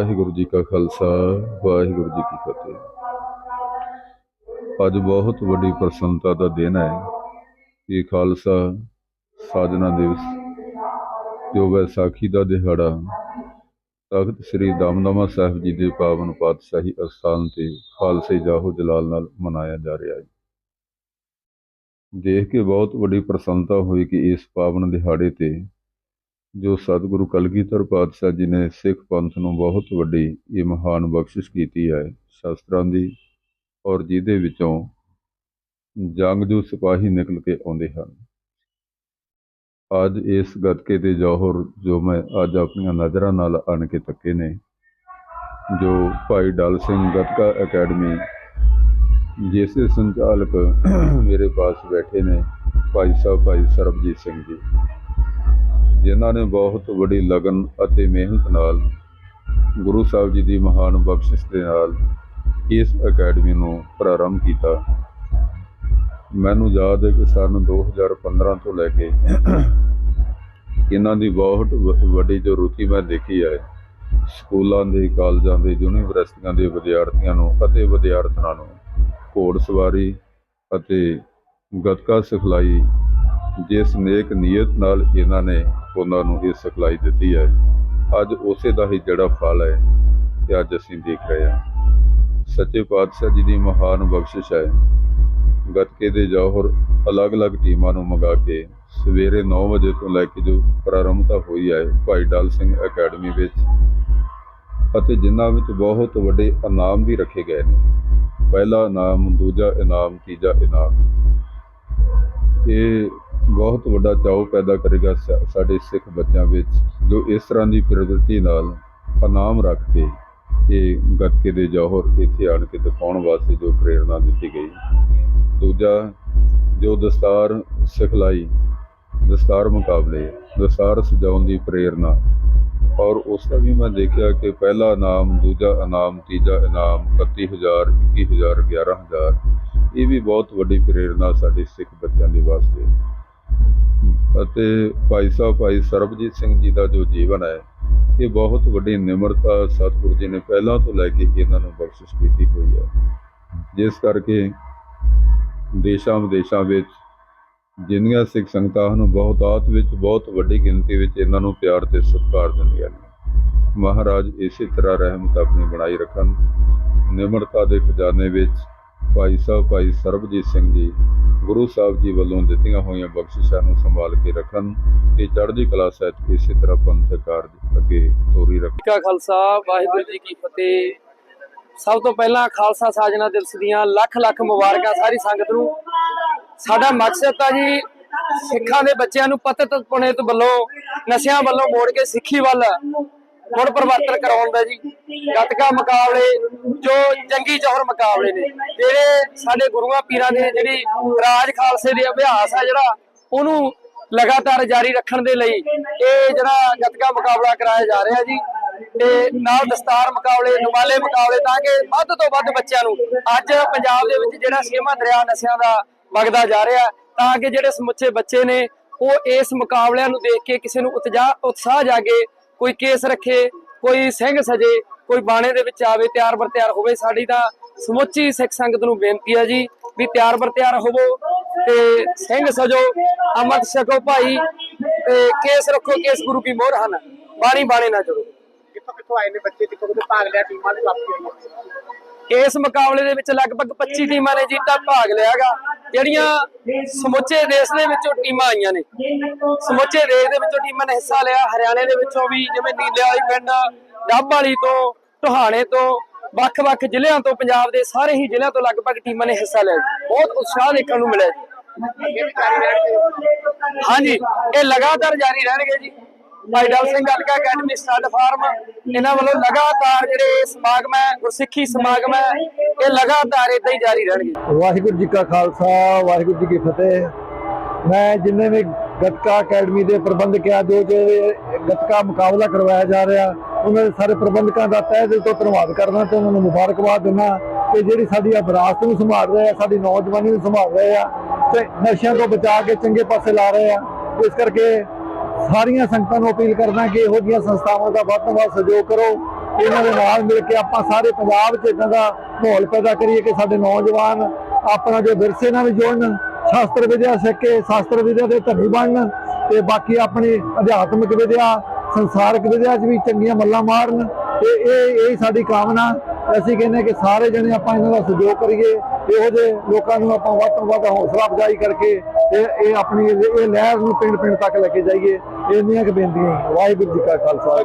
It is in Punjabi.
ਵਾਹਿਗੁਰੂ ਜੀ ਕਾ ਖਾਲਸਾ, ਵਾਹਿਗੁਰੂ ਜੀ ਕੀ ਫਤਿਹ। ਅੱਜ ਬਹੁਤ ਵੱਡੀ ਪ੍ਰਸੰਨਤਾ ਦਾ ਦਿਨ ਹੈ ਕਿ ਖਾਲਸਾ ਸਾਜਨਾ ਦਿਵਸ, ਜੋ ਵੈਸਾਖੀ ਦਾ ਦਿਹਾੜਾ ਤਖਤ ਸ੍ਰੀ ਦਮਦਮਾ ਸਾਹਿਬ ਜੀ ਦੇ ਪਾਵਨ ਪਾਤਸ਼ਾਹੀ ਅਸਥਾਨ ਤੇ ਖਾਲਸੇ ਜਾਹੋ ਜਲਾਲ ਨਾਲ ਮਨਾਇਆ ਜਾ ਰਿਹਾ ਹੈ। ਦੇਖ ਕੇ ਬਹੁਤ ਵੱਡੀ ਪ੍ਰਸੰਨਤਾ ਹੋਈ ਕਿ ਇਸ ਪਾਵਨ ਦਿਹਾੜੇ ਤੇ ਜੋ ਸਤਿਗੁਰੂ ਕਲਗੀਧਰ ਪਾਤਸ਼ਾਹ ਜੀ ਨੇ ਸਿੱਖ ਪੰਥ ਨੂੰ ਬਹੁਤ ਵੱਡੀ ਇਹ ਮਹਾਨ ਬਖਸ਼ਿਸ਼ ਕੀਤੀ ਹੈ ਸ਼ਾਸਤਰਾਂ ਦੀ ਔਰ ਜਿਹਦੇ ਵਿੱਚੋਂ ਜੰਗਜੂ ਸਿਪਾਹੀ ਨਿਕਲ ਕੇ ਆਉਂਦੇ ਹਨ। ਅੱਜ ਇਸ ਗੱਤਕੇ ਦੇ ਜੌਹਰ ਜੋ ਮੈਂ ਅੱਜ ਆਪਣੀਆਂ ਨਜ਼ਰਾਂ ਨਾਲ ਆਣ ਕੇ ਤੱਕੇ ਨੇ, ਜੋ ਭਾਈ ਡਲ ਸਿੰਘ ਗੱਤਕਾ ਅਕੈਡਮੀ, ਜਿਸ ਦੇ ਸੰਚਾਲਕ ਮੇਰੇ ਪਾਸ ਬੈਠੇ ਨੇ ਭਾਈ ਸਾਹਿਬ ਭਾਈ ਸਰਬਜੀਤ ਸਿੰਘ ਜੀ। ਜਿਨ੍ਹਾਂ ਨੇ ਬਹੁਤ ਵੱਡੀ ਲਗਨ ਅਤੇ ਮਿਹਨਤ ਨਾਲ ਗੁਰੂ ਸਾਹਿਬ ਜੀ ਦੀ ਮਹਾਨ ਬਖਸ਼ਿਸ਼ ਦੇ ਨਾਲ ਇਸ ਅਕੈਡਮੀ ਨੂੰ ਪ੍ਰਾਰੰਭ ਕੀਤਾ। ਮੈਨੂੰ ਯਾਦ ਹੈ ਕਿ ਸਨ 2015 ਤੋਂ ਲੈ ਕੇ ਇਹਨਾਂ ਦੀ ਬਹੁਤ ਵ- ਵੱਡੀ ਜੋ ਰੁਚੀ ਮੈਂ ਦੇਖੀ ਹੈ, ਸਕੂਲਾਂ ਦੇ, ਕਾਲਜਾਂ ਦੇ, ਯੂਨੀਵਰਸਿਟੀਆਂ ਦੇ ਵਿਦਿਆਰਥੀਆਂ ਨੂੰ ਅਤੇ ਵਿਦਿਆਰਥਣਾਂ ਨੂੰ ਘੋੜ ਸਵਾਰੀ ਅਤੇ ਗੱਤਕਾ ਸਿਖਲਾਈ ਜਿਸ ਨੇਕ ਨੀਅਤ ਨਾਲ ਇਹਨਾਂ ਨੇ ਉਹਨਾਂ ਨੂੰ ਇਹ ਸਿਖਲਾਈ ਦਿੱਤੀ ਹੈ। ਅੱਜ ਉਸੇ ਦਾ ਹੀ ਜਿਹੜਾ ਫਲ ਹੈ ਤੇ ਅੱਜ ਅਸੀਂ ਦੇਖ ਰਹੇ ਹਾਂ। ਸੱਚੇ ਪਾਤਸ਼ਾਹ ਜੀ ਦੀ ਮਹਾਨ ਬਖਸ਼ਿਸ਼ ਹੈ। ਗੱਤਕੇ ਦੇ ਜੌਹਰ ਅਲੱਗ-ਅਲੱਗ ਟੀਮਾਂ ਨੂੰ ਮੰਗਾ ਕੇ ਸਵੇਰੇ 9 ਵਜੇ ਤੋਂ ਲੈ ਕੇ ਜੋ ਪ੍ਰਾਰੰਭਤਾ ਹੋਈ ਹੈ ਭਾਈ ਡਲ ਸਿੰਘ ਅਕੈਡਮੀ ਵਿੱਚ ਅਤੇ ਜਿਨ੍ਹਾਂ ਵਿੱਚ ਬਹੁਤ ਵੱਡੇ ਇਨਾਮ ਵੀ ਰੱਖੇ ਗਏ ਨੇ। ਪਹਿਲਾ ਇਨਾਮ, ਦੂਜਾ ਇਨਾਮ, ਤੀਜਾ ਇਨਾਮ। ਇਹ ਬਹੁਤ ਵੱਡਾ ਚਾਅ ਪੈਦਾ ਕਰੇਗਾ ਸਾ- ਸਾਡੇ ਸਿੱਖ ਬੱਚਿਆਂ ਵਿੱਚ, ਜੋ ਇਸ ਤਰ੍ਹਾਂ ਦੀ ਪ੍ਰਵਿਰਤੀ ਨਾਲ ਇਨਾਮ ਰੱਖ ਕੇ ਇਹ ਗੱਤਕੇ ਦੇ ਜੌਹਰ ਇੱਥੇ ਆਣ ਕੇ ਦਿਖਾਉਣ ਵਾਸਤੇ ਜੋ ਪ੍ਰੇਰਣਾ ਦਿੱਤੀ ਗਈ। ਦੂਜਾ, ਜੋ ਦਸਤਾਰ ਸਿਖਲਾਈ, ਦਸਤਾਰ ਮੁਕਾਬਲੇ, ਦਸਤਾਰ ਸਜਾਉਣ ਦੀ ਪ੍ਰੇਰਣਾ ਔਰ ਉਸ ਦਾ ਵੀ ਮੈਂ ਦੇਖਿਆ ਕਿ ਪਹਿਲਾ ਇਨਾਮ, ਦੂਜਾ ਇਨਾਮ, ਤੀਜਾ ਇਨਾਮ 31000 21000 11000 ਇਹ ਵੀ ਬਹੁਤ ਵੱਡੀ ਪ੍ਰੇਰਣਾ ਸਾਡੇ ਸਿੱਖ ਬੱਚਿਆਂ ਦੇ ਵਾਸਤੇ ਅਤੇ ਭਾਈ ਸਾਹਿਬ, ਭਾਈ ਸਰਬਜੀਤ ਸਿੰਘ ਜੀ ਦਾ ਜੋ ਜੀਵਨ ਹੈ, ਇਹ ਬਹੁਤ ਵੱਡੀ ਨਿਮਰਤਾ ਸਤਿਗੁਰੂ ਜੀ ਨੇ ਪਹਿਲਾਂ ਤੋਂ ਲੈ ਕੇ ਇਹਨਾਂ ਨੂੰ ਬਖਸ਼ਿਸ਼ ਕੀਤੀ ਹੋਈ ਹੈ। ਜਿਸ ਕਰਕੇ ਦੇਸ਼ਾਂ ਵਿਦੇਸ਼ਾਂ ਵਿੱਚ ਜਿੰਨੀਆਂ ਸਿੱਖ ਸੰਗਤਾਂ ਹਨ ਬਹੁਤਾਤ ਵਿੱਚ, ਬਹੁਤ ਵੱਡੀ ਗਿਣਤੀ ਵਿੱਚ ਇਹਨਾਂ ਨੂੰ ਪਿਆਰ ਤੇ ਸਤਿਕਾਰ ਦਿੰਦੀਆਂ ਨੇ। ਮਹਾਰਾਜ ਇਸੇ ਤਰ੍ਹਾਂ ਰਹਿਮਤ ਆਪਣੀ ਬਣਾਈ ਰੱਖਣ, ਨਿਮਰਤਾ ਦੇ ਖਜ਼ਾਨੇ ਵਿੱਚ ਭਾਈ ਸਾਹਿਬ, ਭਾਈ ਸਰਬਜੀਤ ਸਿੰਘ ਜੀ, ਗੁਰੂ ਸਾਹਿਬ ਜੀ ਵੱਲੋਂ ਦਿੱਤੀਆਂ ਹੋਈਆਂ ਬਖਸ਼ਿਸ਼ਾਂ ਨੂੰ ਸੰਭਾਲ ਕੇ ਰੱਖਣ ਤੇ ਚੜ੍ਹਦੀ ਕਲਾ ਸਹਿਤ ਇਸੇ ਤਰ੍ਹਾਂ ਪੰਥਕ ਕਾਰਜ ਅੱਗੇ ਤੋਰੀ ਰੱਖਣ ਕਾ ਖਾਲਸਾ, ਵਾਹਿਗੁਰੂ ਜੀ ਕੀ ਫਤਿਹ। ਸਭ ਤੋਂ ਪਹਿਲਾਂ ਖਾਲਸਾ ਸਾਜਨਾ ਦਿਵਸ ਦੀਆਂ ਲੱਖ ਲੱਖ ਮੁਬਾਰਕਾਂ ਸਾਰੀ ਸੰਗਤ ਨੂੰ। ਸਾਡਾ ਮਕਸਦ ਤਾਂ ਜੀ ਸਿੱਖਾਂ ਦੇ ਬੱਚਿਆਂ ਨੂੰ ਪਤਿਤ ਪੁਨਿਤ ਵੱਲੋਂ, ਨਸ਼ਿਆਂ ਵੱਲੋਂ ਮੋੜ ਕੇ ਸਿੱਖੀ ਵੱਲ ਹੁਣ ਪਰਿਵਰਤਨ ਕਰਾਉਣ ਦਾ ਜੀ। ਗੱਤਕਾ ਮੁਕਾਬਲੇ, ਜੋ ਜੰਗੀ ਜੋਹਰ ਮੁਕਾਬਲੇ ਨੇ। ਜਿਹੜੇ ਸਾਡੇ ਗੁਰੂਆਂ ਪੀਰਾਂ ਦੇ ਜਿਹੜੀ ਰਾਜ ਖਾਲਸੇ ਦੇ ਅਭਿਆਸ ਆ ਜਿਹੜਾ, ਉਹਨੂੰ ਲਗਾਤਾਰ ਜਾਰੀ ਰੱਖਣ ਦੇ ਲਈ ਇਹ ਜਿਹੜਾ ਗੱਤਕਾ ਮੁਕਾਬਲਾ ਕਰਾਇਆ ਜਾ ਰਿਹਾ ਜੀ। ਤੇ ਨਾਲ ਦਸਤਾਰ ਮੁਕਾਬਲੇ ਨੁਮਾਲੇ ਮੁਕਾਬਲੇ, ਤਾਂ ਕਿ ਵੱਧ ਤੋਂ ਵੱਧ ਬੱਚਿਆਂ ਨੂੰ ਅੱਜ ਪੰਜਾਬ ਦੇ ਵਿੱਚ ਜਿਹੜਾ ਛੇਵਾਂ ਦਰਿਆ ਨਸ਼ਿਆਂ ਦਾ ਵਗਦਾ ਜਾ ਰਿਹਾ, ਤਾਂ ਕਿ ਜਿਹੜੇ ਸਮੁੱਚੇ ਬੱਚੇ ਨੇ, ਉਹ ਇਸ ਮੁਕਾਬਲਿਆਂ ਨੂੰ ਦੇਖ ਕੇ ਕਿਸੇ ਨੂੰ ਉਤਜਾ ਉਤਸ਼ਾਹ ਜਾਗੇ ਕੋਈ ਕੇਸ ਰੱਖੇ ਕੋਈ ਸਿੰਘ ਸਜੇ ਕੋਈ ਬਾਣੇ ਦੇ ਵਿੱਚ ਆਵੇ ਤਿਆਰ ਬਰ ਤਿਆਰ ਹੋਵੇ ਸਾਡੀ ਤਾਂ ਸਮੁੱਚੀ ਸਿੱਖ ਸੰਗਤ ਨੂੰ ਬੇਨਤੀ ਹੈ ਜੀ ਵੀ ਤਿਆਰ ਬਰ ਤਿਆਰ ਹੋਵੋ ਤੇ ਸਿੰਘ ਸਜੋ ਅੰਮ੍ਰਿਤ ਛਕੋ ਭਾਈ ਤੇ ਕੇਸ ਰੱਖੋ ਕੇਸ ਗੁਰੂ ਕੀ ਮੋਹਰ ਹਨ। ਬਾਣੀ ਬਾਣੇ ਨਾ ਜੁੜੋ। ਕਿੱਥੋਂ ਕਿੱਥੋਂ ਆਏ ਨੇ ਬੱਚੇ ਕਿੱਥੋਂ ਕਿੱਥੋਂ ਭਾਗ ਲਿਆ ਟੀਮਾਂ ਦੀ ਵਾਪਸੀ ਇਸ ਮੁਕਾਬਲੇ ਦੇ ਵਿੱਚ ਲਗਭਗ 25 ਟੀਮਾਂ ਨੇ ਜੀਤਾ ਭਾਗ ਲਿਆਗਾ ਜਿਹੜੀਆਂ ਸਮੁੱਚੇ ਦੇਸ਼ ਦੇ ਵਿੱਚੋਂ ਟੀਮਾਂ ਆਈਆਂ ਨੇ। ਸਮੁੱਚੇ ਦੇਸ਼ ਦੇ ਵਿੱਚੋਂ ਟੀਮਾਂ ਨੇ ਹਿੱਸਾ ਲਿਆ ਹਰਿਆਣੇ ਦੇ ਵਿੱਚੋਂ ਵੀ ਜਿਵੇਂ ਨੀਲੇ ਵਾਲੀ ਪਿੰਡ ਡੱਬ ਵਾਲੀ ਤੋਂ ਟੋਹਾਣੇ ਤੋਂ ਵੱਖ-ਵੱਖ ਜ਼ਿਲ੍ਹਿਆਂ ਤੋਂ ਪੰਜਾਬ ਦੇ ਸਾਰੇ ਹੀ ਜ਼ਿਲ੍ਹਿਆਂ ਤੋਂ ਲਗਭਗ ਟੀਮਾਂ ਨੇ ਹਿੱਸਾ ਲਿਆ। ਬਹੁਤ ਉਤਸ਼ਾਹ ਦੇਖਣ ਨੂੰ ਮਿਲਿਆ ਜੀ। ਹਾਂਜੀ ਇਹ ਲਗਾਤਾਰ ਜਾਰੀ ਰਹਿਣਗੇ ਜੀ। Bhai Singh Gatka academy stud farm ਇਹਨਾਂ ਵੱਲੋਂ ਲਗਾਤਾਰ ਜਿਹੜੇ ਸਮਾਗਮ ਹੈ, ਗੁਰਸਿੱਖੀ ਸਮਾਗਮ ਹੈ, ਇਹ ਲਗਾਤਾਰ ਇਦਾਂ ਹੀ ਜਾਰੀ ਰਹਿਣਗੇ। ਵਾਹਿਗੁਰੂ ਜੀ ਕਾ ਖਾਲਸਾ, ਵਾਹਿਗੁਰੂ ਜੀ ਕੀ ਫਤਿਹ। ਮੈਂ ਜਿੰਨੇ ਵੀ ਗੱਤਕਾ ਅਕੈਡਮੀ ਦੇ ਪ੍ਰਬੰਧਕ ਆ, ਜੋ ਜੋ ਇਹ ਮੁਕਾਬਲਾ ਕਰਵਾਇਆ ਜਾ ਰਿਹਾ, ਉਹਨਾਂ ਦੇ ਸਾਰੇ ਪ੍ਰਬੰਧਕਾਂ ਦਾ ਤਹਿ ਦਿਲ ਤੋਂ ਧੰਨਵਾਦ ਕਰਦਾ ਤੇ ਉਹਨਾਂ ਨੂੰ ਮੁਬਾਰਕਬਾਦ ਦਿੰਦਾ ਕਿ ਜਿਹੜੀ ਸਾਡੀ ਵਿਰਾਸਤ ਨੂੰ ਸੰਭਾਲ ਰਹੇ ਆ, ਸਾਡੀ ਨੌਜਵਾਨੀ ਨੂੰ ਸੰਭਾਲ ਰਹੇ ਆ ਤੇ ਨਸ਼ਿਆਂ ਤੋਂ ਬਚਾ ਕੇ ਚੰਗੇ ਪਾਸੇ ਲਾ ਰਹੇ ਆ। ਇਸ ਕਰਕੇ ਸਾਰੀਆਂ ਸੰਗਤਾਂ ਨੂੰ ਅਪੀਲ ਕਰਦਾ ਕਿ ਇਹੋ ਜਿਹੀਆਂ ਸੰਸਥਾਵਾਂ ਦਾ ਵੱਧ ਤੋਂ ਵੱਧ ਸਹਿਯੋਗ ਕਰੋ। ਇਹਨਾਂ ਦੇ ਨਾਲ ਮਿਲ ਕੇ ਆਪਾਂ ਸਾਰੇ ਪੰਜਾਬ 'ਚ ਇਦਾਂ ਦਾ ਮਾਹੌਲ ਪੈਦਾ ਕਰੀਏ ਕਿ ਸਾਡੇ ਨੌਜਵਾਨ ਆਪਣਾ ਜੋ ਵਿਰਸੇ ਨਾਲ ਵੀ ਜੁੜਨ, ਸ਼ਾਸਤਰ ਵਿਦਿਆ ਸਿੱਖ ਕੇ ਸ਼ਾਸਤਰ ਵਿਦਿਆ ਦੇ ਧਨੀ ਬਣਨ ਤੇ ਬਾਕੀ ਆਪਣੀ ਅਧਿਆਤਮਿਕ ਵਿਦਿਆ, ਸੰਸਾਰਿਕ ਵਿਦਿਆ 'ਚ ਵੀ ਚੰਗੀਆਂ ਮੱਲਾਂ ਮਾਰਨ ਤੇ ਇਹ ਇਹ ਸਾਡੀ ਕਾਮਨਾ ਅਸੀਂ ਕਹਿੰਦੇ ਕਿ ਸਾਰੇ ਜਣੇ ਆਪਾਂ ਇਹਨਾਂ ਦਾ ਸਹਿਯੋਗ ਕਰੀਏ, ਇਹੋ ਜਿਹੇ ਲੋਕਾਂ ਨੂੰ ਆਪਾਂ ਵੱਧ ਤੋਂ ਵੱਧ ਹੌਸਲਾ ਅਫਜ਼ਾਈ ਕਰਕੇ ਇਹ ਇਹ ਆਪਣੀ ਇਹ ਲਹਿਰ ਨੂੰ ਪਿੰਡ ਪਿੰਡ ਤੱਕ ਲੈ ਕੇ ਜਾਈਏ। ਇੰਨੀਆਂ ਕੁ ਬੇਨਤੀਆਂ ਵਾਹਿਗੁਰੂ ਜੀ ਕਾ ਖਾਲਸਾ